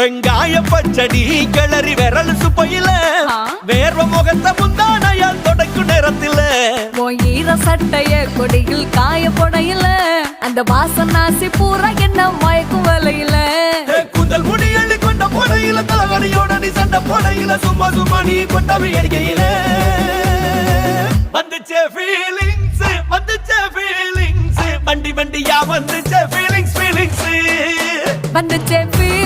வெங்காய பச்சடி கிளறி விரல் சுப்பையில. வேர்வ முகத்தை முந்தானையால் தொடக்கும் நேரத்தில். ஈர சட்டைய கொடியில் காய பொடையில. அந்த வாசனாசி பூரா என்ன மயக்கும் வலையில. கூந்தல் முடி அள்ளி கொண்ட பொடையில தலகடியோட நீ சண்டை பொடையில. சும்மா சும்மா நீ கொண்டவை அடிக்கையில. வந்துச்சே ஃபீலிங்ஸ் வந்துச்சே ஃபீலிங்ஸ் வண்டி வண்டியா வந்துச்சே ஃபீலிங்ஸ் ஃபீலிங்ஸ் வந்துச்சே